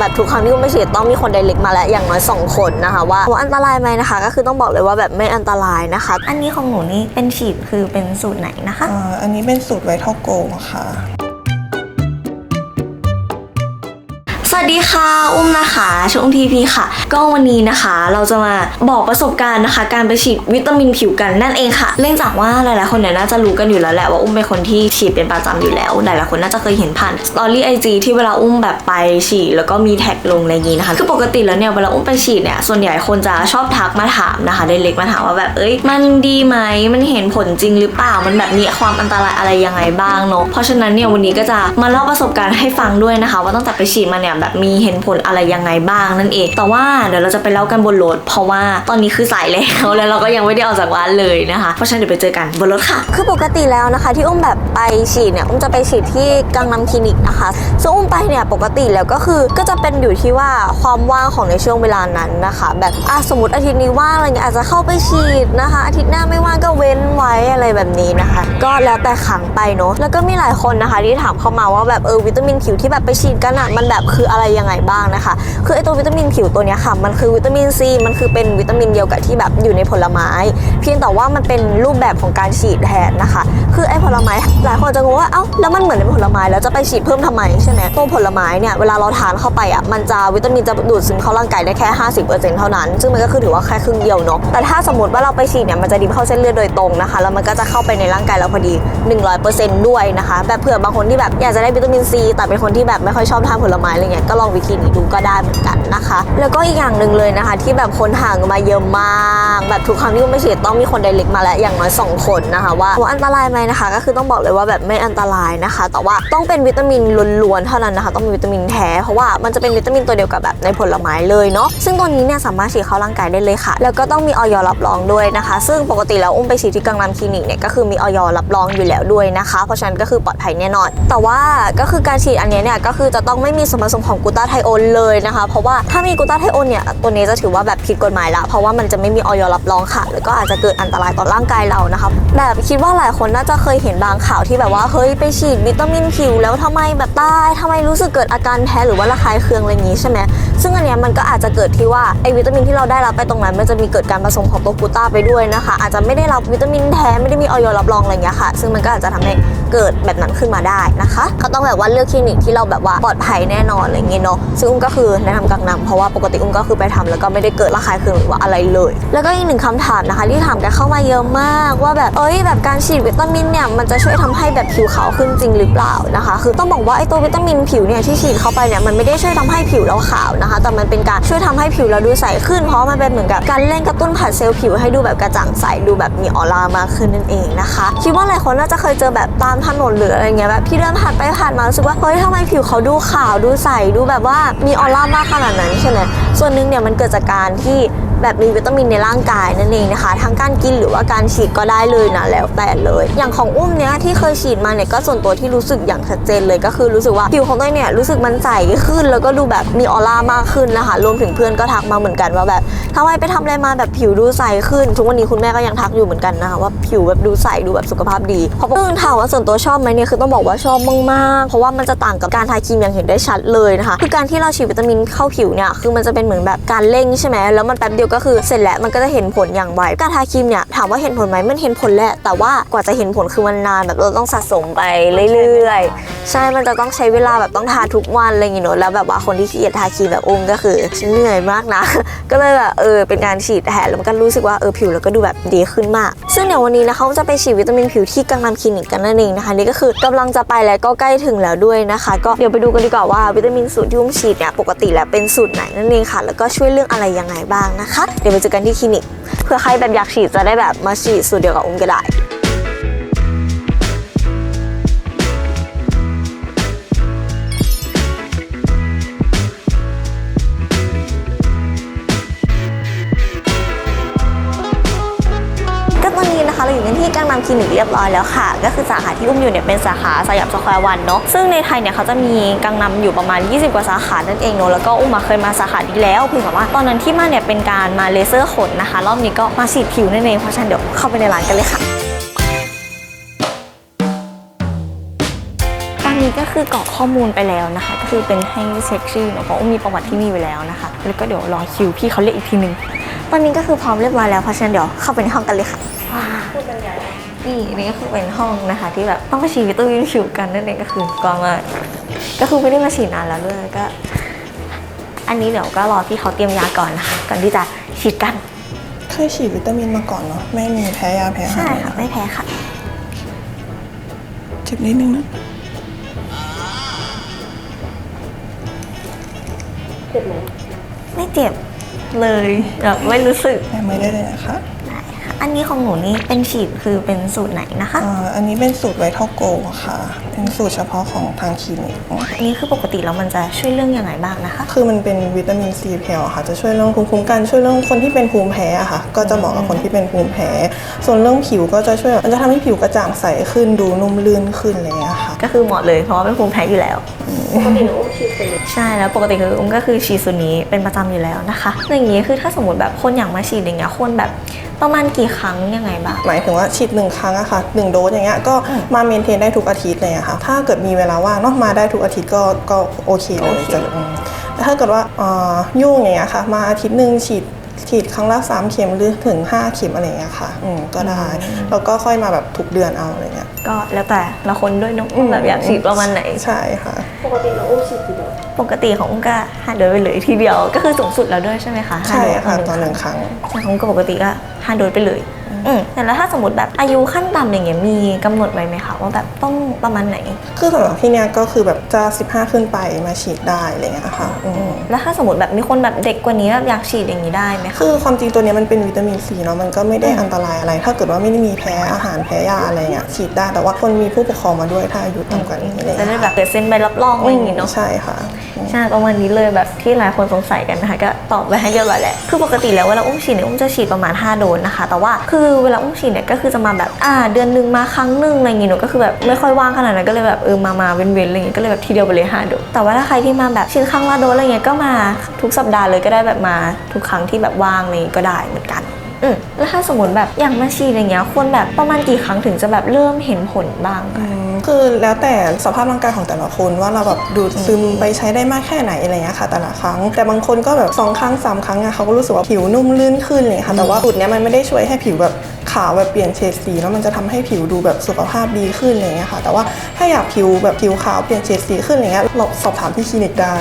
แบบทุกครั้งที่อุ้มไปฉีดต้องมีคนไดเล็กมาแล้วอย่างน้อยสองคนนะคะ ว่าว่าอันตรายไหมนะคะ ก็คือต้องบอกเลยว่าแบบไม่อันตรายนะคะ อันนี้ของหนูนี่เป็นฉีดคือเป็นสูตรไหนนะคะ อ่าอันนี้เป็นสูตรไวท์เทอโกค่ะ สวัสดีค่ะ อุ้มนะคะช่ออุ้มทีพีค่ะ ก็วันนี้นะคะ เราจะมาบอกประสบการณ์นะคะ การไปฉีดวิตามินผิวกันนั่นเองค่ะ เนื่องจากว่าหลายๆคนเนี่ยน่าจะรู้กันอยู่แล้วแหละว่าอุ้มเป็นคนที่ฉีดเป็นประจำอยู่แล้ว หลายๆคนน่าจะเคยเห็นผ่านสตอรี่ไอจีที่เวลาอุ้มแบบไปฉีดแล้วก็มีแท็กลงอะไรอย่างนี้นะคะ คือปกติแล้วเนี่ยเวลาอุ้มไปฉีดเนี่ย ส่วนใหญ่คนจะชอบทักมาถามนะคะเด็กมาถามว่าแบบเอ้ย มันดีไหมมันเห็นผลจริงหรือเปล่า มันแบบมีความอันตรายอะไรยังไงบ้างเนาะ เพราะฉะนั้นเนี่ยวันนี้ก็จะมาเล่าประสบการณ์ให้ฟังด้วยนะคะ ว่าตั้งแต่ไปฉีดมาเนี่ยแบบมีเห็นผลอะไรยังไงบ้างนั่นเอง แต่ว่าเดี๋ยวเราจะไปเล่ากันบนรถเพราะว่าตอนนี้คือสายแล้วแล้วเราก็ยังไม่ได้ออกจากบ้านเลยนะคะ เพราะฉะนั้นเดี๋ยวไปเจอกันบนรถค่ะ คือปกติแล้วนะคะ ที่อุ้มแบบไปฉีดเนี่ยอุ้มจะไปฉีดที่กังนำคลินิกนะคะซึ่งอุ้มไปเนี่ยปกติแล้วก็คือก็จะเป็นอยู่ที่ว่าความว่างของในช่วงเวลานั้นนะคะ แบบอะสมมติอาทิตย์นี้ว่างอะไรเงี้ยอาจจะเข้าไปฉีดนะคะ อาทิตย์หน้าไม่ว่างก็เว้นไว้อะไรแบบนี้นะคะ ก็แล้วแต่ขังไปเนาะแล้วก็มีหลายคนนะคะที่ถามเข้ามาว่าแบบเออวิตามินผิวที่แบบไปฉีดกันอะมันแบบคืออะไรยังไงบ้างนะคะ คือไอตัววิตามินผิวตัวนี้ค่ะ มันคือวิตามินซีมันคือเป็นวิตามินเดียวกับที่แบบอยู่ในผลไม้ เพียงแต่ว่ามันเป็นรูปแบบของการฉีดแทนนะคะ คือไอผลไม้หลายคนจะงงว่าเอ้าแล้วมันเหมือนในผลไม้แล้วจะไปฉีดเพิ่มทำไมใช่ไหมตัวผลไม้เนี่ยเวลาเราทานเข้าไปอะมันจะวิตามินจะดูดซึมเข้าร่างกายได้แค่ 50%เท่านั้น ซึ่งมันก็คือถือว่าแค่ครึ่งเดียวเนาะแต่ถ้าสมมติว่าเราไปฉีดเนี่ยมันจะดิบเข้าเส้นเลือดโดยตรงนะคะแล้วมันก็จะเข้าไปในร่างกายเราพอดี 100%ด้วยนะคะแบบเผื่อบางคนที่แบบอยากจะได้วิตามินซีแต่เป็นคนที่แบบไม่ค่อยชอบทานผลไม้อะไรเงี้ยก็ลองวิธีนี้ดูก็ได้เหมือนกันนะคะ แล้วก็อีกอย่างหนึ่งเลยนะคะ ที่แบบคนห่างมาเยอะมาก แบบทุกครั้งที่อุ้มไปฉีดต้องมีคนไดเล็กมาแล้วอย่างน้อยสองคนนะคะว่าว่าอันตรายไหมนะคะ ก็คือต้องบอกเลยว่าแบบไม่อันตรายนะคะ แต่ว่าต้องเป็นวิตามินล้วนๆเท่านั้นนะคะ ต้องเป็นวิตามินแท้เพราะว่ามันจะเป็นวิตามินตัวเดียวกับแบบในผลไม้เลยเนาะซึ่งตัวนี้เนี่ยสามารถฉีดเข้าร่างกายได้เลยค่ะ แล้วก็ต้องมีออยรับรองด้วยนะคะ ซึ่งปกติแล้วอุ้มไปฉีดที่กังนำคลินิกเนี่ยก็คือมีออยรับรองอยู่แล้วด้วยนะคะ เพราะฉะนั้นก็คือปลอดภัยแน่นอน แต่ว่าก็คือการฉีดอันนี้เนี่ยก็คือจะต้องไม่มีส่วนผสมของกูต้าไทโอนเลยนะคะ เพราะว่าถ้ามีกูต้าไทโอนเนี่ยตัวนี้จะถือว่าแบบผิดกฎหมายละเพราะว่ามันจะไม่มีออยรับรองค่ะ แล้วก็อาจจะเกิดอันตรายต่อร่างกายเรานะคะแบบคิดว่าหลายคนน่าจะเคยเห็นบางข่าวที่แบบว่าเฮ้ยไปฉีดวิตามินผิวแล้วทำไมแบบตายทำไมรู้สึกเกิดอาการแพ้หรือว่าระคายเคืองอะไรอย่างงี้ใช่ไหมซึ่งอันเนี้ยมันก็อาจจะเกิดที่ว่าไอวิตามินที่เราได้รับไปตรงนั้น มันจะมีเกิดการผสมของตัวกูต้าไปด้วยนะคะ อาจจะไม่ได้รับวิตามินแท้ไม่ได้มีออยรับรองอะไรอย่างเงี้ยค่ะ ซึ่งมันก็อาจจะทำให้เกิดแบบนั้นขึ้นมาได้นะคะ ก็ต้องแบบว่าเลือกคลินิกที่เราแบบว่าปลอดภัยแน่นอนอะไรอย่างเงี้ยเนาะซึ่งอุ้มก็คือแนะนำกังนำเพราะว่าปกติอุ้มก็คือไปทำแล้วก็ไม่ได้เกิดระคายเคืองหรือว่าอะไรเลย แล้วก็อีกหนึ่งคำถามนะคะที่ถามกันเข้ามาเยอะมากว่าแบบเอ้ยแบบการฉีดวิตามินเนี่ยมันจะช่วยทำให้แบบผิวขาวขึ้นจริงหรือเปล่านะคะ คือต้องบอกว่าไอตัววิตามินผิวเนี่ยที่ฉีดเข้าไปเนี่ยมันไม่ได้ช่วยทำให้ผิวเราขาวนะคะ แต่มันเป็นการช่วยทำให้ผิวเราดูใสขึ้น เพราะมันเป็นเหมือนกับการเร่งกระตุ้นผัดเซลล์ผิวให้ดูแบบกระจ่างใสดูแบบมีออร่ามากขึ้นนั่นเองนะคะคิดว่าหลายคนน่าจะเคยเจอแบบตามถนนหรืออะไรเงี้ยแบบที่เดินผ่านไปผ่านมารู้สึกว่าเฮ้ยทำไมผิวเขาดูขาวดูใสดูแบบว่ามีออร่ามากขนาดนั้นใช่ไหม ส่วนหนึ่งเนี่ยมันเกิดจากการที่แบบมีวิตามินในร่างกายนั่นเองนะคะทั้งการกินหรือว่าการฉีดก็ได้เลยนะแล้วแต่เลย อย่างของอุ้มเนี้ยที่เคยฉีดมาเนี่ยก็ส่วนตัวที่รู้สึกอย่างชัดเจนเลยก็คือรู้สึกว่าผิวของตัวเนี่ยรู้สึกมันใสขึ้น แล้วก็ดูแบบมีออร่ามากขึ้นนะคะรวมถึงเพื่อนก็ทักมาเหมือนกันว่าแบบทำไมไปทำอะไรมาแบบผิวดูใสขึ้นทุกวันนี้คุณแม่ก็ยังทักอยู่เหมือนกันนะคะว่าผิวแบบดูใสดูแบบสุขภาพดีเพราะซึ่งถามว่าส่วนตัวชอบไหมเนี่ยคือต้องบอกว่าชอบมากๆเพราะว่ามันจะต่างกับการทาครีมอย่างเห็นได้ชัดเลยนะคะคือการที่เราฉีดวิตามินเข้าผิวเนี่ยคือมันจะเป็นเหมือนแบบการเร่งใช่ไหมแล้วมันแป๊บเดียวก็คือเสร็จแล้วมันก็จะเห็นผลอย่างไวการทาครีมเนี่ยถามว่าเห็นผลไหมมันเห็นผลแหละแต่ว่ากว่าจะเห็นผลคือมันนานแบบเราต้องสะสมไปเรื่อยๆ ใช่มันจะต้องใช้เวลาแบบต้องทาทุกวันอะไรอย่างเงี้ยเนอะแล้วแบบว่าคนที่ขี้เกียจทาครีมแบบอุ้มก็คือฉันเหนื่อยมากนะ ก็เลยแบบเออเป็นการฉีดแทนแล้วมันก็รู้สึกว่าเออผิวเราก็ดูแบบดีขึ้นมาก ซึ่งเดี๋ยววันนี้นะคะจะไปฉีดวิตามินผิวที่กังนำคลินิกกันนั่นเองนะคะนี่ก็คือกำลังจะไปแล้วก็ใกล้ถึงแล้วด้วยนะคะ ก็เดี๋ยวไปดูกันดีกว่าว่าวิตามินสูตรที่อุ้มฉีดเนี่ยปกติแล้วเป็นสูตรไหนนั่นเองค่ะแล้วก็ช่วยเรื่องอะไรยังไงบ้างนะคะ เดี๋ยวไปเจอกันที่คลินิก เพื่อใครแบบอยากฉีดจะได้แบบมาฉีดสูตรเดียวกับอุ้มก็ได้ คลินิกเรียบร้อยแล้วค่ะ ก็คือสาขาที่อุ้มอยู่เนี่ยเป็นสาขาสยามสแควร์วันเนาะซึ่งในไทยเนี่ยเขาจะมีกังนำอยู่ประมาณ 20 กว่าสาขานั่นเองเนาะแล้วก็อุ้มมาเคยมาสาขานี้แล้วเพียงแต่ว่าตอนนั้นที่มาเนี่ยเป็นการมาเลเซอร์ขนนะคะ รอบนี้ก็มาฉีดผิวนั่นเองเพราะฉะนั้นเดี๋ยวเข้าไปในร้านกันเลยค่ะตอนนี้ก็คือกรอกข้อมูลไปแล้วนะคะ ก็คือเป็นให้เช็คชื่อเนอะเพราะว่ามีประวัติที่นี่อยู่แล้วนะคะ แล้วก็เดี๋ยวรอคิวพี่เขาเรียกอีกทีนึง ตอนนี้ก็คือพร้อมเรียบร้อยแล้วเพราะฉะนั้นเดี๋ยวเข้าไปในห้องกันเลยค่ะ นี่นี่ก็คือเป็นห้องนะคะที่แบบต้องไปฉีดวิตามินผิวกันนั่นเองก็คือกองมากก็คือไม่ได้มาฉีดนานแล้วด้วยก็ อันนี้เดี๋ยวก็รอพี่เขาเตรียมยาก่อนนะคะก่อนที่จะฉีดกันเคยฉีดวิตามินมาก่อนเนาะไม่มีแพ้ยาแพ้อาหาใช่รค่ะไม่แพ้ค่ะเจ็บนิดนึงนะไม่เจ็บเลยแบบไม่รู้สึกแพ้มือได้เลยนะคะได้ค่ะ อันนี้ของหนูนี่เป็นฉีดคือเป็นสูตรไหนนะคะ อ่าอันนี้เป็นสูตรไวท์เท่าโกค่ะ เป็นสูตรเฉพาะของทางคลินิกอันนี้คือปกติแล้วมันจะช่วยเรื่องยังไงบ้างนะคะ คือมันเป็นวิตามินซีเพลค่ะ จะช่วยเรื่องภูมิคุ้มกันช่วยเรื่องคนที่เป็นภูมิแพ้อะค่ะ ก็จะเหมาะกับคนที่เป็นภูมิแพ้ ส่วนเรื่องผิวก็จะช่วยมันจะทำให้ผิวกระจ่างใสขึ้นดูนุ่มลื่นขึ้นอะไรอย่างเงี้ยค่ะ ก็คือเหมาะเลยเพราะว่าเป็นภูมิแพ้อยู่แล้ว ปกติหนูอุ้มฉีดใช่แล้วปกติคืออุ้มก็คือฉีดสูตรนี้เป็นประจำอยู่แล้วนะคะอย่างนี้คือถ้าสมมติแบบคนอยากมาฉีดอย่างเงี้ยควรแบบประมาณกี่ครั้งยังไงบ้าง หมายถึงว่าฉีดหนึ่งครั้งอะค่ะหนึ่งโดสอย่างเงี้ยก็มาเมนเทนได้ทุกอาทิตย์เลยอะค่ะ ถ้าเกิดมีเวลาว่างเนาะมาได้ทุกอาทิตย์ก็ก็โอเคเลยโอเคจะอืมแต่ถ้าเกิดว่าเอ่อยุ่งอย่างเงี้ยค่ะ มาอาทิตย์หนึ่งฉีดฉีดครั้งละสามเข็มหรือถึง5เข็มอะไรอย่างเงี้ยค่ะอืมก็ได้แล้วก็ค่อยมาแบบทุกเดือนเอาอะไรเงี้ย ก็แล้วแต่ละคนด้วยเนอะว่าแบบอยากฉีดประมาณไหน ใช่ค่ะปกติของอุ้มก็ห้าโดสไปเลยทีเดียวก็คือสูงสุดแล้วด้วยใช่ไหมคะห้าใช่โดสค่ะต่ตออนหหนึ่นึ่งงคครั้งรั้ง ใช่ของก็ปกติก็ห้าโดสไปเลยอืมแต่แล้วถ้าสมมติแบบอายุขั้นต่ำอย่างเงี้ยมีกำหนดไว้ไหมคะว่าแบบต้องประมาณไหน คือสำหรับที่เนี้ยก็คือแบบจะ 15 ขึ้นไปมาฉีดได้อะไรเงี้ยค่ะอืมแล้วถ้าสมมติแบบมีคนแบบเด็กกว่านี้แบบอยากฉีดอย่างนี้ได้ไหมคะ คือความจริงตัวเนี้ยมันเป็นวิตามินซีเนาะมันก็ไม่ได้อันตรายอะไร ถ้าเกิดว่าไม่ได้มีแพ้อาหารแพ้ยาอะไรเงี้ยฉีดได้แต่ว่าคนมีผู้ปกครองมาด้วยถ้าอายุต่ำกว่านี้อะไรจะได้เงี้ยแบบเกิดเซ็นใบรับรองอะไรอย่างงี้เนาะ ใช่ค่ะ ใช่ประมาณนี้เลยแบบที่หลายคนสงสัยกันนะคะก็ตอบไปให้เรียบร้อยแหละคือปกติแล้วเวลาอุ้มฉีดเนี่ยอุ้มจะฉีดประมาณ 5 โดสนะคะ แต่ว่าคือเวลาอุ้มฉีดเนี่ยก็คือจะมาแบบอ่าเดือนหนึงมาครั้งหนึ่งอะไรอย่างงี้หนูก็คือแบบไม่ค่อยว่างขนาดนั้นก็เลยแบบเออมามาเว้นๆอะไรอย่างงี้ก็เลยแบบทีเดียวไปเลย5โดสแต่ว่าถ้าใครที่มาแบบฉีดครั้งละโดสอะไรเงี้ยก็มาทุกสัปดาห์เลยก็ได้แบบมาทุกครั้งที่แบบว่างอะไรอย่างงี้ก็ได้เหมือนกัน อืมแล้วถ้าสมมติแบบอย่างมาฉีดอย่างเงี้ยควรแบบประมาณกี่ครั้งถึงจะแบบเริ่มเห็นผลบ้างคะ คือแล้วแต่สภาพร่างกายของแต่ละคนว่าเราแบบดูดซึมไปใช้ได้มากแค่ไหนอะไรเงี้ยค่ะ แต่ละครั้ง แต่บางคนก็แบบสองครั้งสามครั้งอะเขาก็รู้สึกว่าผิวนุ่มลื่นขึ้นเลยค่ะ แต่ว่าสูตรเนี้ยมันไม่ได้ช่วยให้ผิวแบบขาวแบบเปลี่ยนเฉดสีแล้วมันจะทำให้ผิวดูแบบสุขภาพดีขึ้นอะไรเงี้ยค่ะ แต่ว่าถ้าอยากผิวแบบผิวขาวเปลี่ยนเฉดสีขึ้นอะไรเงี้ยเราสอบถามที่คลินิกได้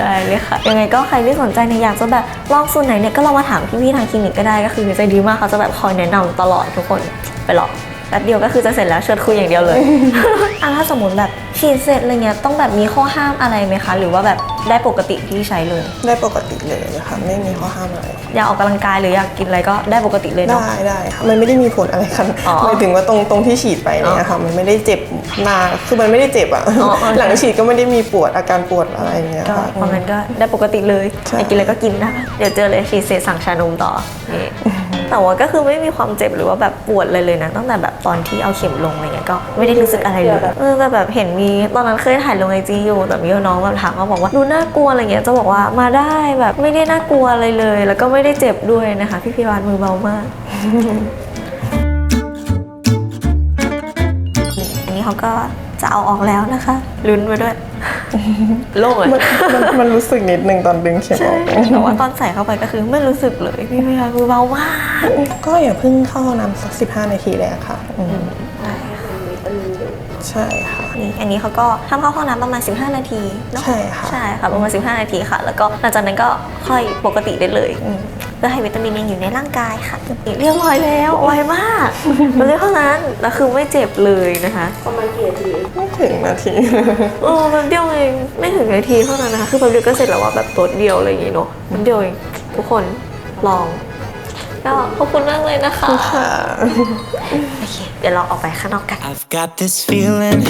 ได้เลยค่ะยังไงก็ใครที่สนใจเนี่ยอยากจะแบบลองสูตรไหนเนี่ยก็ลองมาถามพี่ๆทางคลินิกก็ได้ก็คือใจดีมากเขาจะแบบคอยแนะนำตลอดทุกคนไปลอง แป๊บเดียวก็คือจะเสร็จแล้วเชิญคุยอย่างเดียวเลย อะถ้าสมมติแบบฉีดเสร็จอะไรเงี้ยต้องแบบมีข้อห้ามอะไรไหมคะ หรือว่าแบบได้ปกติที่ใช้เลย ได้ปกติเลยค่ะไม่มีข้อห้ามอะไรอยากออกกำลังกายหรืออยากกินอะไรก็ได้ปกติเลยเนาะได้ได้ค่ะมันไม่ได้มีผลอะไรกันอ๋อหมายถึงว่าตรงตรงที่ฉีดไปเนี่ยค่ะมันไม่ได้เจ็บมากคือมันไม่ได้เจ็บอะอ๋อโอเคหลังฉีดก็ไม่ได้มีปวดอาการปวดอะไรอย่างเงี้ยก็ค่ะเพราะงั้นก็ได้ปกติเลยใช่อยากกินอะไรก็กินนะคะเดี๋ยวเจอเลยฉีดเสร็จสั่งชานมต่อนี่แต่ว่าก็คือไม่มีความเจ็บหรือว่าแบบปวดเลยเลยนะ ตั้งแต่แบบตอนที่เอาเข็มลงอะไรเงี้ยก็ไม่ได้รู้สึกอะไรเลยเออแต่แบบเห็นมีตอนนั้นเคยถ่ายลงไอจีอยู่แต่มีน้องแบบถามมาบอกว่าดูน่ากลัวอะไรเงี้ยจะบอกว่ามาได้แบบไม่ได้น่ากลัวอะไรเลย แล้วก็ไม่ได้เจ็บด้วยนะคะ พี่พิวานมือเบามาก อันนี้เขาก็จะเอาออกแล้วนะคะลุ้นไปด้วย โล่งเลยมันมันมันรู้สึกนิดนึงตอนดึงเข็มอใช่อกแต่ว่าตอนใส่เข้าไปก็คือไม่รู้สึกเลย พี่พยามือเบามาก ก็อย่าเพิ่งเข้าห้องน้ำสักสิบห้านาทีแรกค่ะอืม ใช่ค่ะ นี่อันนี้เขาก็ทำเข้าห้องน้ำประมาณ 15 นาทีเนอะใช่ค่ะ ใช่ค่ะประมาณ 15 นาทีค่ะ แล้วก็หลังจากนั้นก็ค่อยปกติได้เลยอืมเพื่อให้วิตามินยังอยู่ในร่างกายค่ะนี่เรียบร้อยแล้วไวมากมันเลยเท่านั้นแล้วคือไม่เจ็บเลยนะคะไม่ถึงนาที เออแป๊บเดียวเองไม่ถึงนาทีเท่านั้นนะคะคือแป๊บเดียวก็เสร็จแล้วว่าแบบตัวเดียวอะไรอย่างงี้เนาะแป๊บเดียวเองทุกคนลอง ก็ขอบคุณมากเลยนะคะค่ะโอเค เดี๋ยวเราออกไปข้างนอกกัน I've got this feeling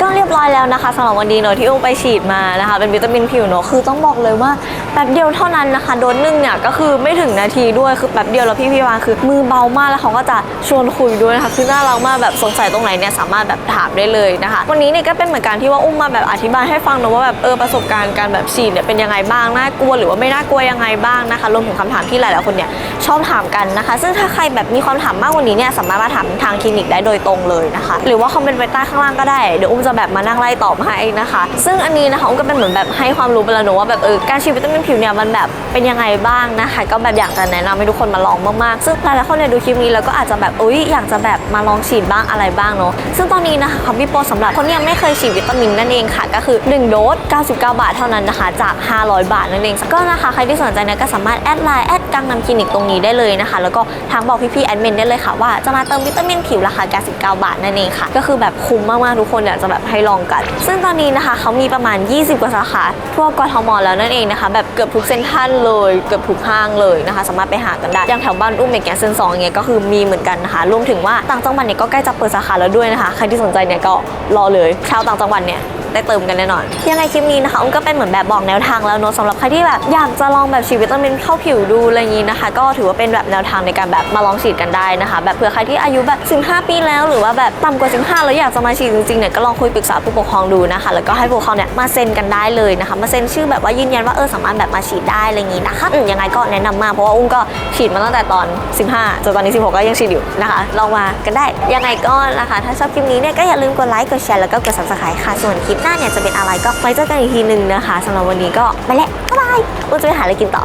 ก็เรียบร้อยแล้วนะคะสำหรับวันนี้เนอะที่อุ้มไปฉีดมานะคะ เป็นวิตามินผิวเนอะคือต้องบอกเลยว่าแป๊บเดียวเท่านั้นนะคะ โดนนึ่งเนี่ยก็คือไม่ถึงนาทีด้วยคือแป๊บเดียวแล้วพี่พี่วานคือมือเบามากแล้วเขาก็จะชวนคุยด้วยนะคะคือน่ารักมากแบบสงสัยตรงไหนเนี่ยสามารถแบบถามได้เลยนะคะ วันนี้เนี่ยก็เป็นเหมือนการที่ว่าอุ้มมาแบบอธิบายให้ฟังเนอะว่าแบบเออประสบการณ์การแบบฉีดเนี่ยเป็นยังไงบ้างน่ากลัวหรือว่าไม่น่ากลัวยังไงบ้างนะคะรวมถึงคำถามที่หลายๆคนเนี่ยชอบถามกันนะคะ ซึ่งถ้าใครแบบมีความถามมากกว่านี้เนี่ยสามารถมาถามทางคลินิกได้โดยตรงเลยนะคะ หรือว่าคอมเมนต์ไว้ใต้ข้างล่างก็ได้เดี๋ยวอุ้มจะแบบมานั่งไล่ตอบให้นะคะ ซึ่งอันนี้นะคะอุ้มก็เป็นเหมือนแบบให้ความรู้ไปแล้วเนอะว่าแบบเออการฉีดวิตามินผิวเนี่ยมันแบบเป็นยังไงบ้างนะคะ ก็แบบอยากจะแนะนำให้ทุกคนมาลองมากๆ ซึ่งหลายๆคนเนี่ยดูคลิปนี้แล้วก็อาจจะแบบอุ้ยอยากจะแบบมาลองฉีดบ้างอะไรบ้างเนาะซึ่งตอนนี้นะคะเขามีโปรสำหรับคนที่ยังไม่เคยฉีดวิตามินนั่นเองค่ะ ก็คือ 1 โดส 99 บาทเท่านั้นนะคะ จาก 500 บาทนั่นเองก็นะคะใครที่สนใจเนี่ยก็สามารถแอดไลน์แอดกังนำคลินิกตรงนี้ได้เลยนะคะ แล้วก็ทางบอกพี่ๆแอดมินได้เลยค่ะว่าจะมาเติมวิตามินผิวราคา 99 บาทนั่นเองค่ะ ก็คือแบบคุ้มมากๆทุกคนอยากจะแบบให้ลองกัน ซึ่งตอนนี้นะคะเขามีประมาณ 20 กว่าสาขาทั่วกทมแล้วนั่นเองนะคะ แบบเกือบทุกเซ็นทรัลเลยเกือบทุกห้างเลยนะคะ สามารถไปหากันได้อย่างแถวบ้านอุ้มอย่างเงี้ยเซนสองอย่างเงี้ยก็คือมีเหมือนกันนะคะรวมถึงว่าต่างจังหวัดเนี่ยก็ใกล้จะเปิดสาขาแล้วด้วยนะคะใครที่สนใจเนี่ยก็รอเลยชาวต่างจังหวัดเนี่ย ได้เติมกันแน่นอน ยังไงคลิปนี้นะคะอุ้มก็เป็นเหมือนแบบบอกแนวทางแล้วเนอะสำหรับใครที่แบบอยากจะลองแบบฉีดวิตามินเข้าผิวดูอะไรอย่างนี้นะคะ ก็ถือว่าเป็นแบบแนวทางในการแบบมาลองฉีดกันได้นะคะ แบบเผื่อใครที่อายุแบบ15 ปีแล้ว หรือว่าแบบต่ำกว่า 15 แล้วอยากจะมาฉีดจริงๆเนี่ยก็ลองคุยปรึกษาผู้ปกครองดูนะคะ แล้วก็ให้ผู้ปกครองเนี่ยมาเซ็นกันได้เลยนะคะ มาเซ็นชื่อแบบว่ายืนยันว่าเออสามารถแบบมาฉีดได้อะไรอย่างนี้นะคะยังไงก็แนะนำมากเพราะว่าอุ้มก็ฉีดมาตั้งแต่ตอน 15จนตอนนี้ 16 ก็ยังฉีดอยู่นะคะ ลองมากันได้ยังไงก็นะคะ ถ้าชอบคลิปนี้เนี่ยก็อย่าลืมกดไลค์กดแชร์แล้วก็กด subscribe ค่ะส่วนคลิปหน้าเนี่ยจะเป็นอะไรก็ไว้เจอกันอีกทีหนึ่งนะคะสำหรับวันนี้ก็ไปแล้วบ๊ายบายวันจะไปหาอะไรกินต่อ